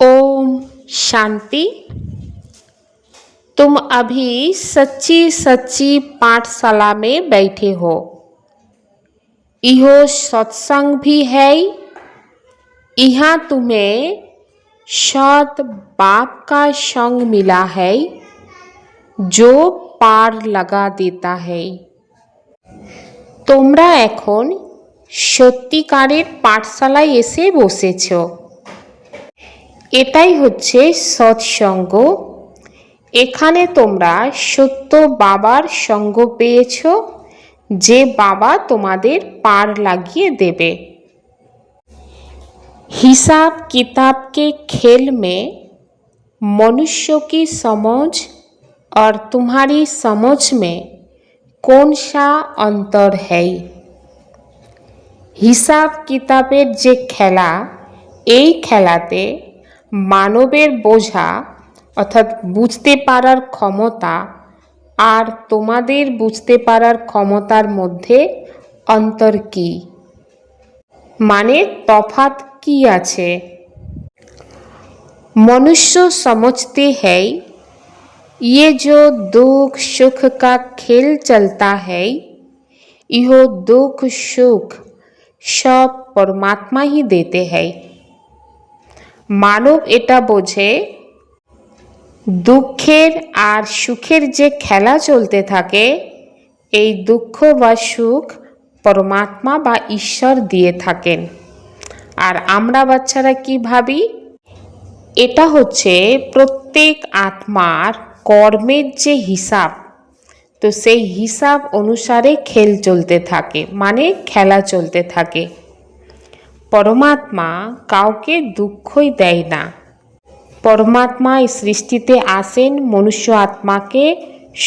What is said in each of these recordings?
ओम शांति तुम अभी सच्ची सच्ची पाठशाला में बैठे हो इहो सत्संग भी है यहाँ तुम्हें सत बाप का संग मिला है जो পার লাগা দেতা है তোমরা এখন সত্যিকারের পাঠশালায় এসে বসেছ এটাই হচ্ছে সৎসঙ্গ এখানে তোমরা সত্য বাবার সঙ্গ পেয়েছ যে বাবা তোমাদের পার লাগিয়ে দেবে हिसाब किताब के खेल में मनुष्य की समझ और तुम्हारी समझ में कौन सा अंतर है হিসাব কিতাবের যে খেলা এই খেলাতে মানবের বোঝা অর্থাৎ বুঝতে পারার ক্ষমতা আর তোমাদের বুঝতে পারার ক্ষমতার মধ্যে অন্তর কী মানে তফাত কি আছে मनुष्य समझते हैं ये जो दुख सुख का खेल चलता है यह दुख सुख সব পরমাত্মা হি দেতে হয় মানব এটা বোঝে, দুঃখের আর সুখের যে খেলা চলতে থাকে, এই দুঃখ বা সুখ পরমাত্মা বা ঈশ্বর দিয়ে থাকেন। আর আমরা বাচ্চারা কি ভাবি? এটা হচ্ছে প্রত্যেক আত্মার কর্মের যে হিসাব তো সেই হিসাব অনুসারে খেল চলতে থাকে মানে খেলা চলতে থাকে। পরমাত্মা কাউকে দুঃখই দেয় না। পরমাত্মা এই সৃষ্টিতে আসেন মনুষ্য আত্মাকে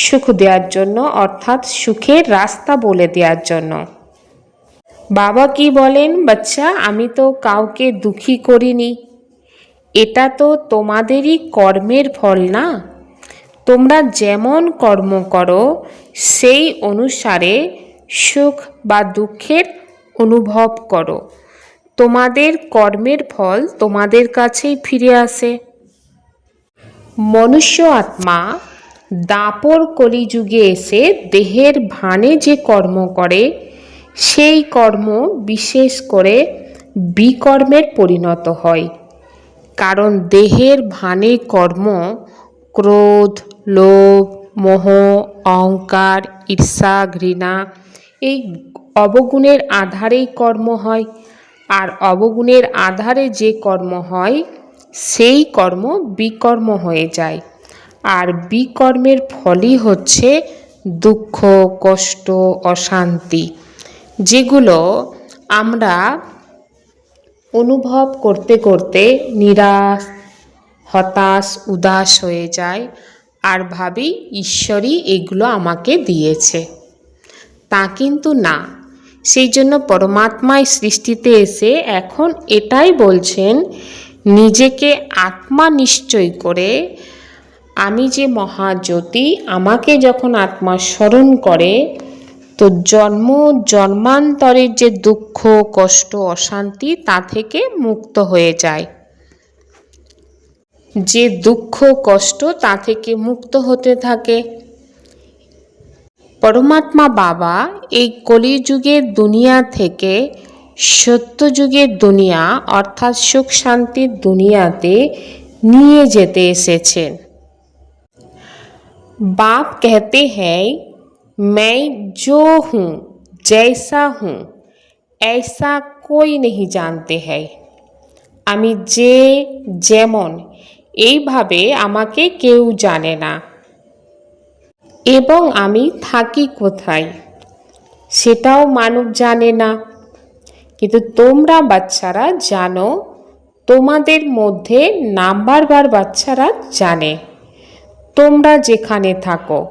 সুখ দেওয়ার জন্য, অর্থাৎ সুখের রাস্তা বলে দেওয়ার জন্য। বাবা কি বলেন, বাচ্চা, আমি তো কাউকে দুঃখী করিনি। এটা তো তোমাদেরই কর্মের ফল না? তোমরা যেমন কর্ম করো, সেই অনুসারে সুখ বা দুঃখের অনুভব করো। তোমাদের কর্মের ফল তোমাদের কাছেই ফিরে আসে। মনুষ্য আত্মা দাপর কলিযুগে এসে দেহের ভানে যে কর্ম করে, সেই কর্ম বিশেষ করে বিকর্মের পরিণত হয়। কারণ দেহের ভানে কর্ম ক্রোধ লোভ, মোহ, অহংকার, ঈর্ষা, ঘৃণা, এই অবগুণের আধারেই কর্ম হয়। আর অবগুণের আধারে যে কর্ম হয়, সেই কর্ম বিকর্ম হয়ে যায়। আর বিকর্মের ফলই হচ্ছে দুঃখ, কষ্ট, অশান্তি, যেগুলো আমরা অনুভব করতে করতে নিরাশ, হতাশ, উদাস হয়ে যায়। আর ভাবি, ঈশ্বরই এগুলো আমাকে দিয়েছে। তা কিন্তু না। সেই জন্য পরমাত্মায় সৃষ্টিতে এসে এখন এটাই বলছেন, নিজেকে আত্মা নিশ্চয় করে আমি যে মহাজ্যোতি আমাকে যখন আত্মা স্মরণ করে, তো জন্ম, জন্মান্তরের যে দুঃখ, কষ্ট, অশান্তি তা থেকে মুক্ত হয়ে যায়। যে দুঃখ কষ্ট তা থেকে মুক্ত হতে থাকে পরমাত্মা বাবা এই কলিযুগের দুনিয়া থেকে সত্যযুগের দুনিয়া অর্থাৎ সুখ শান্তির দুনিয়াতে নিয়ে যেতে এসেছেন বাপ कहते हैं मैं जो हूँ जैसा हूँ ऐसा कोई नहीं जानते हैं আমি যে যেমন এইভাবে আমাকে কেউ জানে না। এবং আমি থাকি কোথায়? সেটাও মানব জানে না। কিন্তু তোমরা বাচ্চারা জানো, তোমাদের মধ্যে নাম্বারবার বাচ্চারা জানে। তোমরা যেখানে থাকো,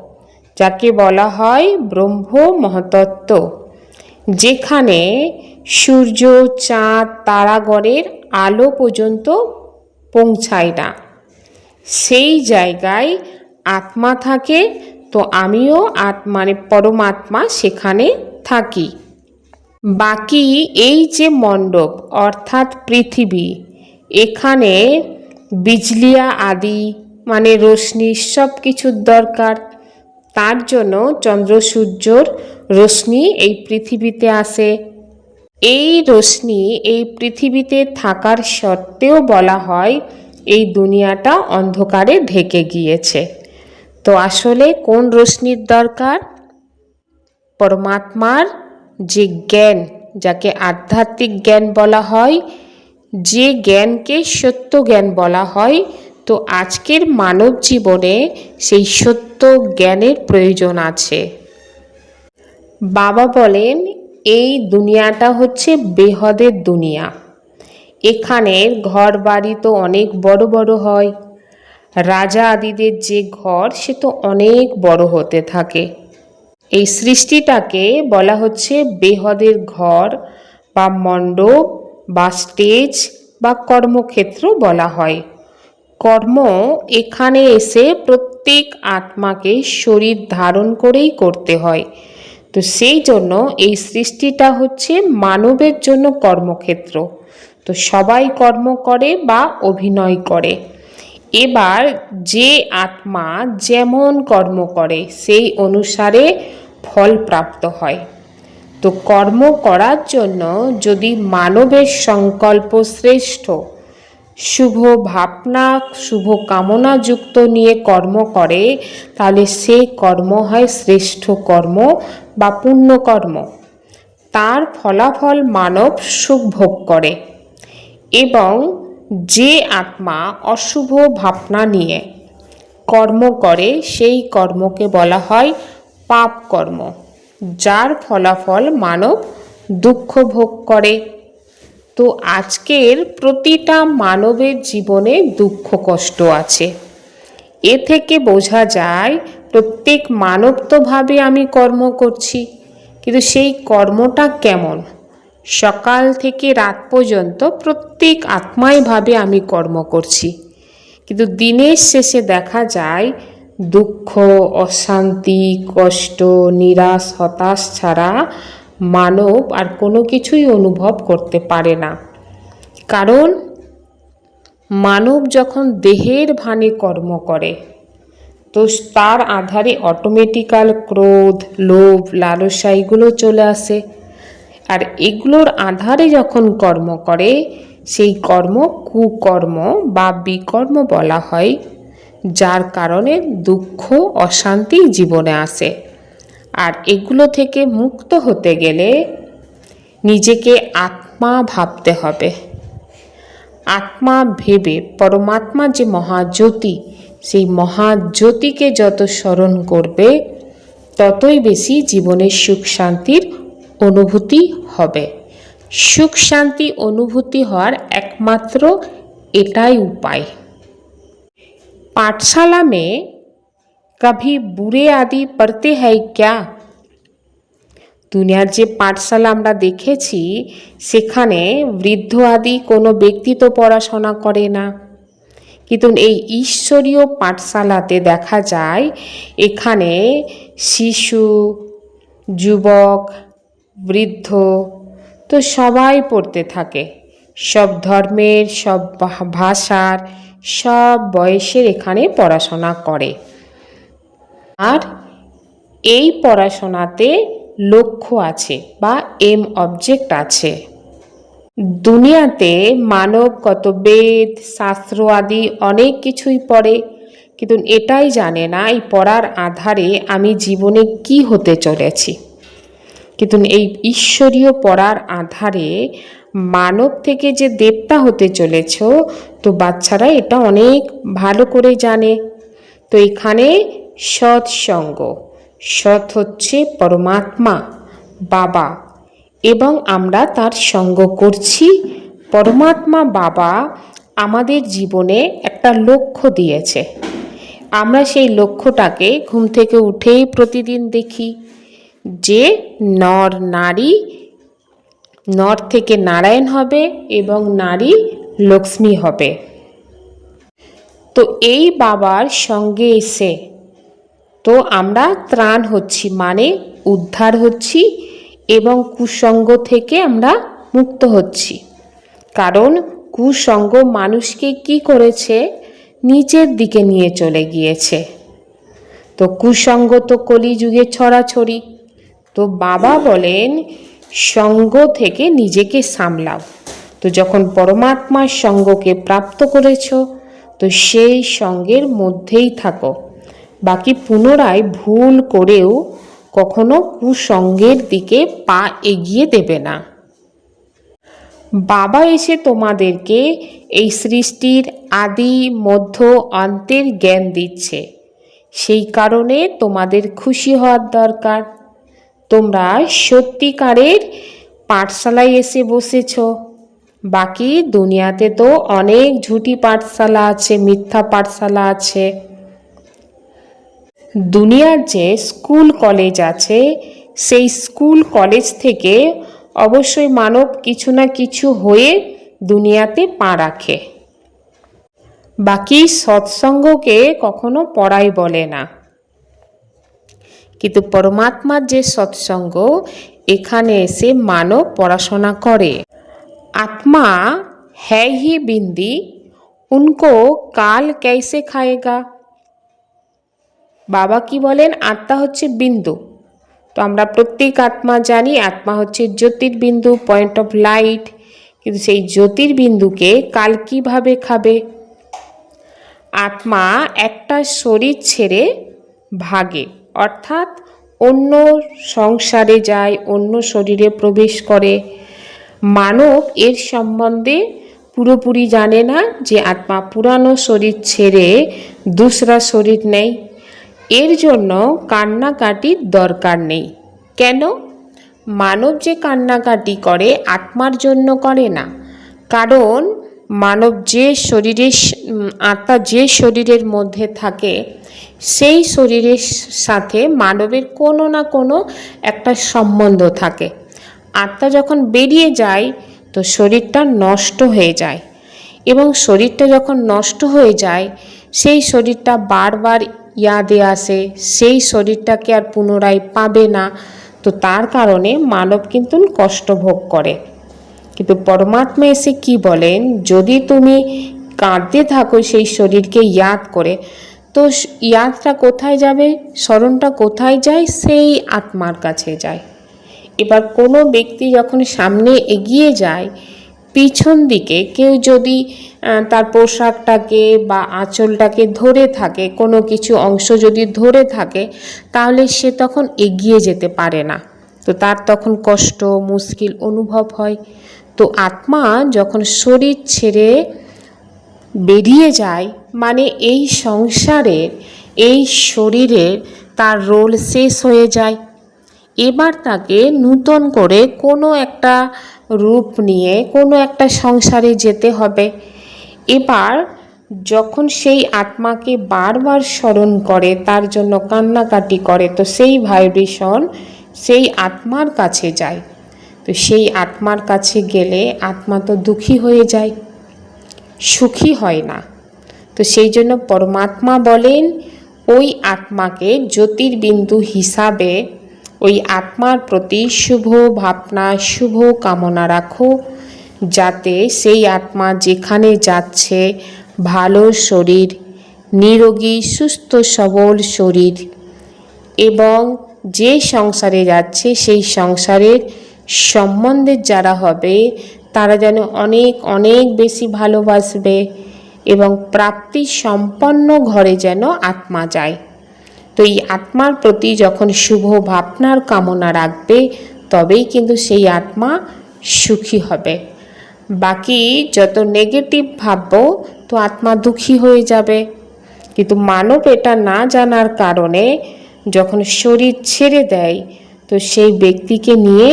যাকে বলা হয় ব্রহ্ম মহতত্ত্ব যেখানে সূর্য, চাঁদ, তারাগণের আলো পর্যন্ত পৌঁছায় না। সেই জায়গায় আত্মা থাকে, তো আমিও আত মানে পরমাত্মা সেখানে থাকি। বাকি এই যে মণ্ডপ, অর্থাৎ পৃথিবী, এখানে বিজলিয়া আদি মানে রশ্মি সব কিছুর দরকার। তার জন্য চন্দ্র, সূর্যর রশ্মি এই পৃথিবীতে আসে। এই রশ্মি এই পৃথিবীতে থাকার সত্ত্বেও বলা হয় এই দুনিয়াটা অন্ধকারে ঢেকে গিয়েছে। তো আসলে কোন রশ্মির দরকার? পরমাত্মার যে জ্ঞান, যাকে আধ্যাত্মিক জ্ঞান বলা হয়, যে জ্ঞানকে সত্য জ্ঞান বলা হয়, তো আজকের মানব জীবনে সেই সত্য জ্ঞানের প্রয়োজন আছে। বাবা বলেন, এই দুনিয়াটা হচ্ছে বেহদের দুনিয়া। এখানের ঘর বাড়ি তো অনেক বড় বড় হয়। রাজা আদিদের যে ঘর, সে তো অনেক বড় হতে থাকে। এই সৃষ্টিটাকে বলা হচ্ছে বেহদের ঘর বা মণ্ডপ বা স্টেজ বা কর্মক্ষেত্র বলা হয়। কর্ম এখানে এসে প্রত্যেক আত্মাকে শরীর ধারণ করেই করতে হয়। তো সেই জন্য এই সৃষ্টিটা হচ্ছে মানবের জন্য কর্মক্ষেত্র। তো সবাই কর্ম করে বা অভিনয় করে। এবার যে আত্মা যেমন কর্ম করে, সেই অনুসারে ফল প্রাপ্ত হয়। তো কর্ম করার জন্য যদি মানবের সংকল্প শ্রেষ্ঠ, শুভ ভাবনা, শুভ কামনা যুক্ত নিয়ে কর্ম করে, তাহলে সেই কর্ম হয় শ্রেষ্ঠ কর্ম বা পুণ্যকর্ম তার ফলাফল মানব সুখ ভোগ করে। এবং যে আত্মা অশুভ ভাবনা নিয়ে কর্ম করে, সেই কর্মকে বলা হয় পাপ কর্ম, যার ফলাফল মানব দুঃখ ভোগ করে। তো আজকের প্রতিটা মানবের জীবনে দুঃখ কষ্ট আছে। এ থেকে বোঝা যায়, প্রত্যেক মানব তো ভাবে আমি কর্ম করছি, কিন্তু সেই কর্মটা কেমন? সকাল থেকে রাত পর্যন্ত প্রত্যেক আত্মাই ভাবে আমি কর্ম করছি। কিন্তু দিনের শেষে দেখা যায়, দুঃখ, অশান্তি, কষ্ট, নিরাশ, হতাশ ছাড়া মানব আর কোনো কিছুই অনুভব করতে পারে না। কারণ মানব যখন দেহের ভানে কর্ম করে, তো তার আধারে অটোমেটিক্যাল ক্রোধ, লোভ লালসা এগুলো চলে আসে। আর এগুলোর আধারে যখন কর্ম করে, সেই কর্ম কুকর্ম বা বিকর্ম বলা হয়, যার কারণে দুঃখ, অশান্তি জীবনে আসে। আর এগুলো থেকে মুক্ত হতে গেলে নিজেকে আত্মা ভাবতে হবে। আত্মা ভেবে পরমাত্মা যে মহাজ্যোতি, সেই মহাজ্যোতিকে যত স্মরণ করবে, ততই বেশি জীবনের সুখ শান্তির অনুভূতি হবে সুখ শান্তি অনুভূতি হওয়ার একমাত্র এটাই উপায় पाठशाला में कभी बुरे आदि पढ़ते हैं क्या দুনিয়ার যে পাঠশালা আমরা দেখেছি সেখানে বৃদ্ধ আদি কোনো ব্যক্তি তো পড়াশোনা করে না কিন্তু এই ঈশ্বরীয় পাঠশালাতে দেখা যায় এখানে শিশু যুবক বৃদ্ধ। তো সবাই পড়তে থাকে। সব ধর্মের, সব ভাষার, সব বয়সের এখানে পড়াশোনা করে। আর এই পড়াশোনাতে লক্ষ্য আছে বা এম অবজেক্ট আছে। দুনিয়াতে মানব কত বেদ, শাস্ত্র আদি অনেক কিছুই পড়ে, কিন্তু এটাই জানে না এই পড়ার আধারে আমি জীবনে কি হতে চলেছি। কিন্তু এই ঈশ্বরীয় পড়ার আধারে মানব থেকে যে দেবতা হতে চলেছ, তো বাচ্চারা এটা অনেক ভালো করে জানে। তো এখানে সৎসঙ্গ, সৎ হচ্ছে পরমাত্মা, বাবা, এবং আমরা তার সঙ্গ করছি। পরমাত্মা, বাবা আমাদের জীবনে একটা লক্ষ্য দিয়েছে। আমরা সেই লক্ষ্যটাকে ঘুম থেকে উঠেই প্রতিদিন দেখি। যে নর নারী, নর থেকে নারায়ণ হবে এবং নারী লক্ষ্মী হবে। তো এই বাবার সঙ্গে এসে, তো আমরা ত্রাণ হচ্ছি মানে উদ্ধার হচ্ছি এবং কুসঙ্গ থেকে আমরা মুক্ত হচ্ছি। কারণ কুসঙ্গ মানুষকে কি করেছে? নিচের দিকে নিয়ে চলে গিয়েছে। তো কুসঙ্গ তো কলিযুগে ছড়াছড়ি। তো বাবা বলেন, সঙ্গ থেকে নিজেকে সামলাও। তো যখন পরমাত্মার সঙ্গকে প্রাপ্ত করেছ, তো সেই সঙ্গের মধ্যেই থাকো। বাকি পুনরায় ভুল করেও কখনো কুসঙ্গের দিকে পা এগিয়ে দেবে না। বাবা এসে তোমাদেরকে এই সৃষ্টির আদি, মধ্য, অন্তের জ্ঞান দিচ্ছে। সেই কারণে তোমাদের খুশি হওয়ার দরকার। তোমরা সত্যিকারের পাঠশালায় এসে বসেছ। বাকি দুনিয়াতে তো অনেক ঝুটি পাঠশালা আছে, মিথ্যা পাঠশালা আছে। দুনিয়ার যে স্কুল কলেজ আছে, সেই স্কুল কলেজ থেকে অবশ্যই মানব কিছু না কিছু হয়ে দুনিয়াতে পা রাখে। বাকি সৎসঙ্গকে কখনো পড়াই বলে না। কিন্তু পরমাত্মার যে সৎসঙ্গ, এখানে এসে মানব পড়াশোনা করে। আত্মা হ্যাঁ হি বিন্দি, উনকো কাল ক্যাসে খায়েগা? বাবা কি বলেন? আত্মা হচ্ছে বিন্দু। তো আমরা প্রত্যেক আত্মা জানি, আত্মা হচ্ছে জ্যোতির্বিন্দু পয়েন্ট অফ লাইট কিন্তু সেই জ্যোতির্বিন্দুকে কাল কীভাবে খাবে? আত্মা একটা শরীর ছেড়ে ভাগে। অর্থাৎ অন্য সংসারে যায়, অন্য শরীরে প্রবেশ করে। মানব এর সম্বন্ধে পুরোপুরি জানে না যে আত্মা পুরানো শরীর ছেড়ে দুসরা শরীর নেই। এর জন্য কান্নাকাটির দরকার নেই। কেন? মানব যে কান্নাকাটি করে, আত্মার জন্য করে না। কারণ মানব যে শরীরের আত্মা যে শরীরের মধ্যে থাকে, সেই শরীরের সাথে মানবের কোনো না কোনো একটা সম্বন্ধ থাকে। আত্মা যখন বেরিয়ে যায়, তো শরীরটা নষ্ট হয়ে যায় এবং শরীরটা যখন নষ্ট হয়ে যায়, সেই শরীরটা বারবার ইয়াদে আসে, সেই শরীরটাকে আর পুনরায় পাবে না। তো তার কারণে মানব কিন্তু কষ্ট ভোগ করে। কিন্তু পরমাত্মা এসে কি বলেন? যদি তুমি কাঁদতে থাকো সেই শরীরকে ইয়াদ করে, তো ইয়াদটা কোথায় যাবে? স্মরণটা কোথায় যায়? সেই আত্মার কাছে যায়। এবার কোনো ব্যক্তি যখন সামনে এগিয়ে যায়, পিছন দিকে কেউ যদি তার পোশাকটাকে বা আঁচলটাকে ধরে থাকে, কোনো কিছু অংশ যদি ধরে থাকে, তাহলে সে তখন এগিয়ে যেতে পারে না। তো তার তখন কষ্ট, মুশকিল অনুভব হয়। তো আত্মা যখন শরীর ছেড়ে বেরিয়ে যায় মানে এই সংসারের এই শরীরের তার রোল শেষ হয়ে যায়। এবার তাকে নূতন করে কোনো একটা রূপ নিয়ে, কোনো একটা সংসারে যেতে হবে। এবার যখন সেই আত্মাকে বারবার স্মরণ করে, তার জন্য কান্নাকাটি করে, তো সেই ভাইব্রেশন সেই আত্মার কাছে যায়। তো সেই আত্মার কাছে গেলে আত্মা তো দুঃখী হয়ে যায়, সুখী হয় না। তো সেই জন্য পরমাত্মা বলেন, ওই আত্মাকে জ্যোতির্বিন্দু হিসাবে ওই আত্মার প্রতি শুভ ভাবনা, শুভ কামনা রাখো, যাতে সেই আত্মা যেখানে যাচ্ছে, ভালো শরীর, নিরোগী, সুস্থ, সবল শরীর এবং যে সংসারে যাচ্ছে, সেই সংসারের সম্বন্ধের যারা হবে, তারা যেন অনেক অনেক বেশি ভালোবাসবে এবং প্রাপ্তি সম্পন্ন ঘরে যেন আত্মা যায়। তো এই আত্মার প্রতি যখন শুভ ভাবনার কামনা রাখবে, তবেই কিন্তু সেই আত্মা সুখী হবে। বাকি যত নেগেটিভ ভাববো, তো আত্মা দুঃখী হয়ে যাবে। কিন্তু মানব এটা না জানার কারণে যখন শরীর ছেড়ে দেয়, তো সেই ব্যক্তিকে নিয়ে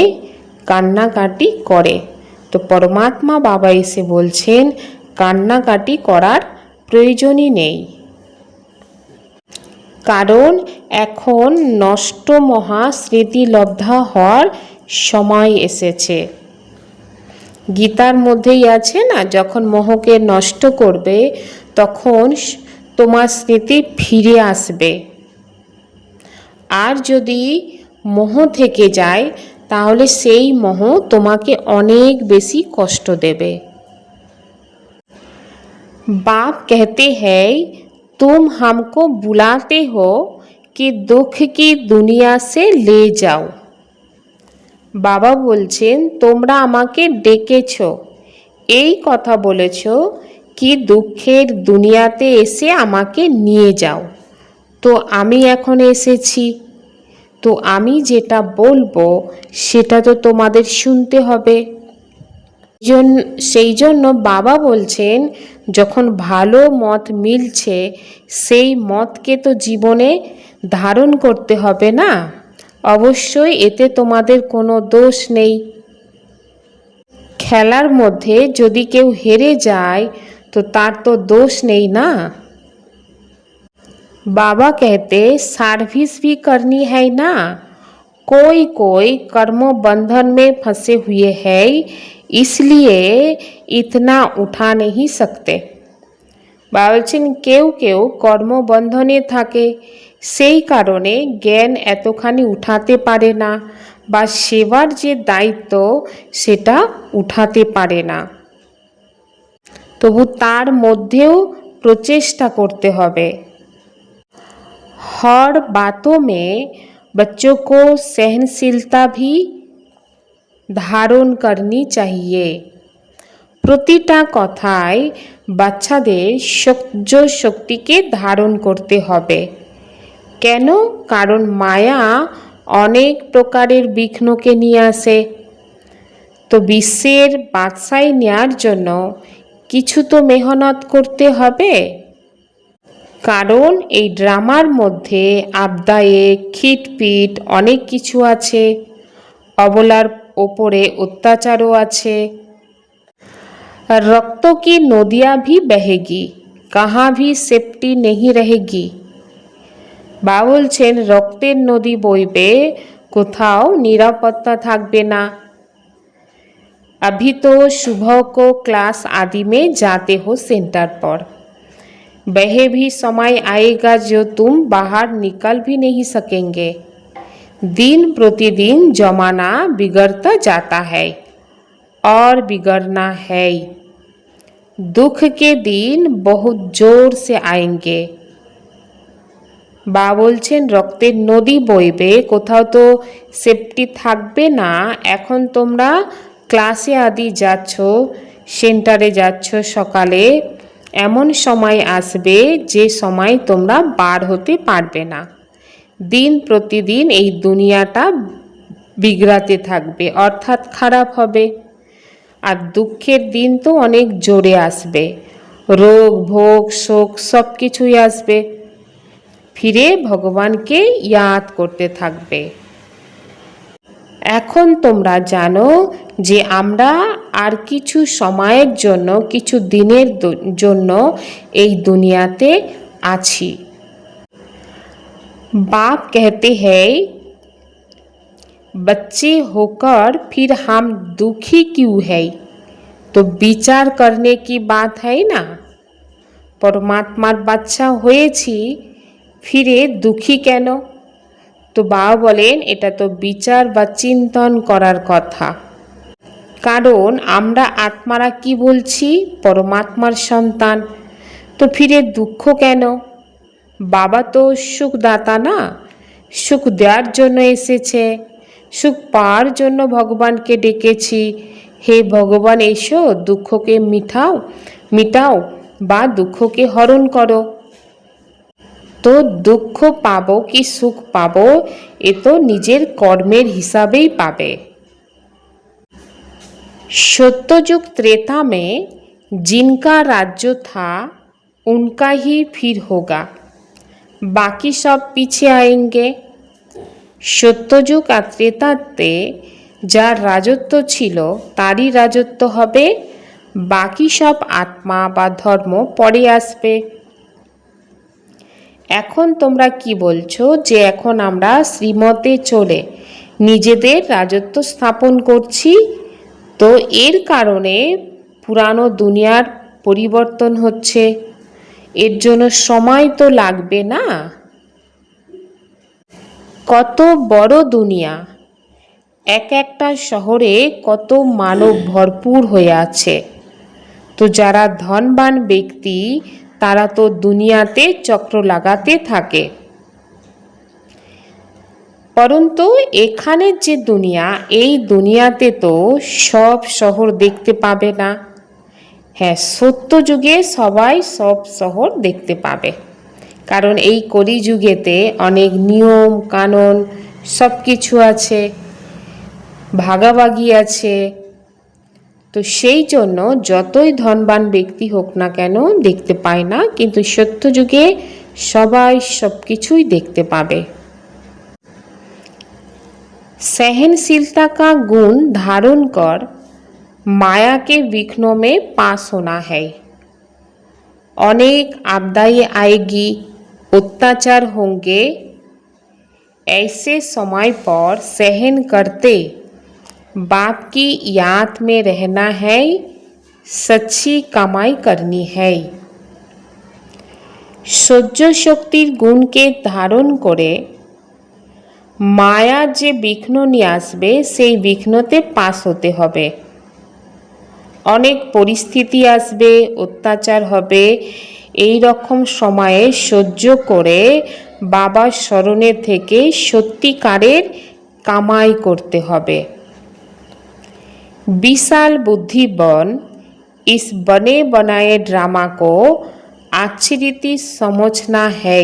কান্নাকাটি করে। তো পরমাত্মা বাবা এসে বলছেন, কান্নাকাটি করার প্রয়োজনই নেই। কারণ এখন নষ্ট মহা স্মৃতিলব্ধা হওয়ার সময় এসেছে। গীতার মধ্যেই আছে না, যখন মোহকে নষ্ট করবে, তখন তোমার স্মৃতি ফিরে আসবে। আর যদি মোহ থেকে যায় তাহলে সেই মোহ তোমাকে অনেক বেশি কষ্ট দেবে बाप कहते हैं तुम हमको बुलाते हो कि दुख की दुनिया से ले जाओ বাবা বলছেন তোমরা আমাকে ডেকেছ এই কথা বলেছ কি দুঃখের দুনিয়াতে এসে আমাকে নিয়ে যাও তো আমি এখন এসেছি তো আমি যেটা বলব, সেটা তো তোমাদের শুনতে হবে। সেই জন্য বাবা বলছেন, যখন ভালো মত মিলছে, সেই মতকে তো জীবনে ধারণ করতে হবে না। অবশ্যই এতে তোমাদের কোনো দোষ নেই। খেলার মধ্যে যদি কেউ হেরে যায়, তো তার তো দোষ নেই না। बाबा कहते सर्विस भी करनी है ना कोई कोई कर्म बंधन में फंसे हुए हैं इसलिए इतना उठा नहीं सकते বাবা বলছেন কেউ কেউ কর্মবন্ধনে থাকে সেই কারণে জ্ঞান এতখানি উঠাতে পারে না বা সেবার যে দায়িত্ব সেটা উঠাতে পারে না তবু তার মধ্যেও প্রচেষ্টা করতে হবে हर बातों में बच्चों को सहनशीलता भी ধারণ করনি চাহিয়ে প্রতিটা কথায় বাচ্চাদের সহ্য শক্তিকে ধারণ করতে হবে কেন কারণ মায়া অনেক প্রকারের বিঘ্নকে নিয়ে আসে তো বিশ্বের বাদশাই নেওয়ার জন্য কিছু তো মেহনত করতে হবে কারণ এই ড্রামার মধ্যে আবদায়ে খিটপিট অনেক কিছু আছে অবলার ওপরে অত্যাচারও আছে রক্ত কি নদিয়া ভি বহেগি কাহা ভি সেফটি নেই रहेगी বা বলছেন রক্তের নদী বইবে কোথাও নিরাপত্তা থাকবে না अभी तो सुबह को क्लास आदि में जाते हो सेंटर पर वह भी समय आएगा जो तुम बाहर निकल भी नहीं सकेंगे दिन प्रतिदिन जमाना बिगड़ता जाता है और बिगड़ना है दुख के दिन बहुत जोर से आएंगे বা বলছেন রক্তের নদী বইবে কোথাও তো সেফটি থাকবে না এখন তোমরা ক্লাসে আদি যাচ্ছ সেন্টারে যাচ্ছ সকালে এমন সময় আসবে যে সময় তোমরা বার হতে পারবে না। দিন প্রতিদিন এই দুনিয়াটা বিগড়াতে থাকবে, অর্থাৎ খারাপ হবে। আর দুঃখের দিন তো অনেক জোরে আসবে। রোগ, ভোগ, শোক সব কিছুই আসবে। ফিরে ভগবানকে ইয়াদ করতে থাকবে। এখন তোমরা জানো যে আমরা আর কিছু সময়ের জন্য কিছু দিনের দ- জন্য এই দুনিয়াতে আছি बाप कहते हैं बच्चे होकर फिर हम दुखी क्यों है तो विचार करने की बात है ना পরমাত্মার বাচ্চা হয়েছি ফিরে দুঃখী কেন তো বাবা বলেন এটা তো বিচার বা চিন্তন করার কথা কারণ আমরা আত্মারা কি বলছি? পরমাত্মার সন্তান। তো ফিরে দুঃখ কেন? বাবা তো সুখদাতা না? সুখ দেওয়ার জন্য এসেছে। সুখ পাওয়ার জন্য ভগবানকে ডেকেছি। হে ভগবান, এসো, দুঃখকে মিঠাও, মিটাও বা দুঃখকে হরণ করো। তো দুঃখ পাবো কি সুখ পাবো? এ তো নিজের কর্মের হিসাবেই পাবে। सत्ययुग त्रेता में जिनका राज्य था उनका ही फिर होगा बाकी सब पीछे आएंगे সত্যযুগ আর ত্রেতাতে যার রাজত্ব ছিল তারই রাজত্ব হবে বাকি সব আত্মা বা ধর্ম পরে আসবে এখন তোমরা কি বলছো যে এখন আমরা শ্রীমতে চলে নিজেদের রাজত্ব স্থাপন করছি তো এর কারণে পুরানো দুনিয়ার পরিবর্তন হচ্ছে। এর জন্য সময় তো লাগবে না। কত বড় দুনিয়া। এক একটা শহরে কত মানব ভরপুর হয়ে আছে। তো যারা ধনবান ব্যক্তি, তারা তো দুনিয়াতে চক্র লাগাতে থাকে। পরন্তু এখানের যে দুনিয়া, এই দুনিয়াতে তো সব শহর দেখতে পাবে না। হ্যাঁ সত্য যুগে সবাই সব শহর দেখতে পাবে। কারণ এই কলিযুগেতে অনেক নিয়ম, কানুন সব কিছু আছে, ভাগাভাগি আছে। তো সেই জন্য যতই ধনবান ব্যক্তি হোক না কেন দেখতে পায় না, কিন্তু সত্য যুগে সবাই সব কিছুই দেখতে পাবে। सहनशीलता का गुण धारण कर माया के विघ्नों में पास होना है अनेक आपदाएं आएगी अत्याचार होंगे ऐसे समय पर सहन करते बाप की याद में रहना है सच्ची कमाई करनी है সহ্য শক্তির গুণকে ধারণ করে মায়া যে বিঘ্ন নিয়ে আসবে সেই বিঘ্নতে পাস হতে হবে অনেক পরিস্থিতি আসবে অত্যাচার হবে এই রকম সময়ে সহ্য করে বাবার স্মরণের থেকে সত্যিকারের কামাই করতে হবে विशाल बुद्धि बन इस बने बनाए ड्रामा को अच्छी रीति समझना है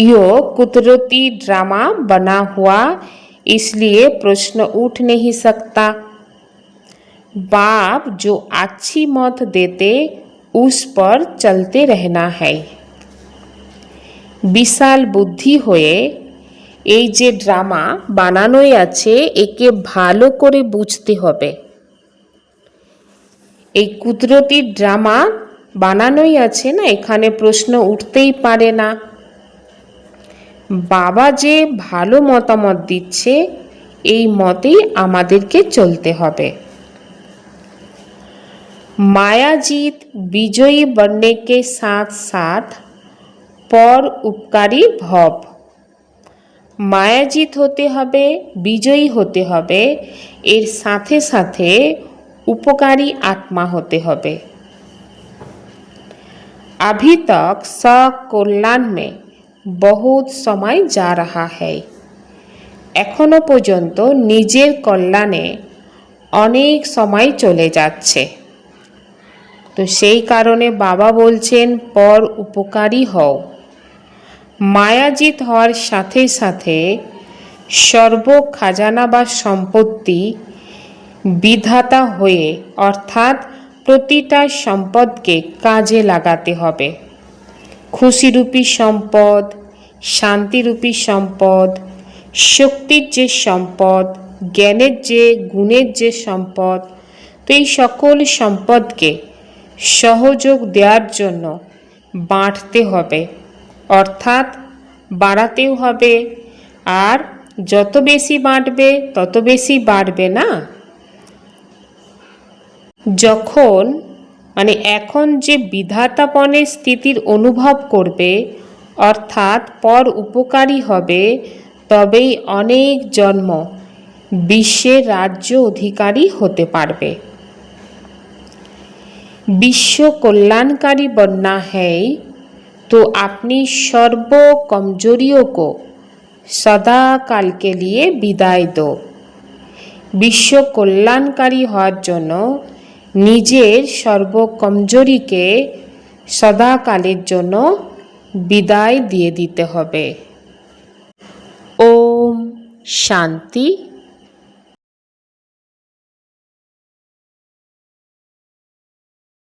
यो कुदरती ड्रामा बना हुआ इसलिए प्रश्न उठ नहीं सकता बाप जो अच्छी मत देते उस पर चलते रहना है বিশাল বুদ্ধি হয়ে এই যে ড্রামা বানানোই আছে একে ভালো করে বুঝতে হবে এই কুদরতি ড্রামা বানানোই আছে না এখানে প্রশ্ন উঠতেই পারে না বাবা যে ভালো মতামত দিচ্ছে এই মতেই আমাদেরকে চলতে হবে मायाजीत विजयी बनने के साथ साथ पर उपकारी भव মায়াজিত হতে হবে বিজয়ী হতে হবে এর সাথে সাথে উপকারী আত্মা হতে হবে अभी तक सकल्याण में বহুত সময় যা রাহা হয় এখনও পর্যন্ত নিজের কল্যাণে অনেক সময় চলে যাচ্ছে। তো সেই কারণে বাবা বলছেন, পর উপকারী হও। মায়াজিত হওয়ার সাথে সাথে সর্ব খাজানা বা সম্পত্তি বিধাতা হয়ে অর্থাৎ প্রতিটা সম্পদকে কাজে লাগাতে হবে। খুশিরূপী সম্পদ, শান্তিরূপী সম্পদ, শক্তির যে সম্পদ, জ্ঞানের যে, গুণের যে সম্পদ, তো এই সকল সম্পদকে সহযোগ দেওয়ার জন্য বাঁটতে হবে। অর্থাৎ বাড়াতেও হবে। আর যত বেশি বাঁটবে, তত বেশি বাড়বে না? যখন মানে এখন যে বিধাতাপনের স্থিতির অনুভব করবে অর্থাৎ পর উপকারী হবে তবেই অনেক জন্ম বিশ্বের রাজ্য অধিকারী হতে পারবে বিশ্ব कल्याणकारी बनना है तो अपनी सर्व कमजोरियों को सदा काल के लिए বিদায় দো বিশ্ব কল্যাণকারী হওয়ার জন্য নিজের সর্ব কমজোরিকে সদাকালের জন্য বিদায় দিয়ে দিতে হবে। ওম শান্তি।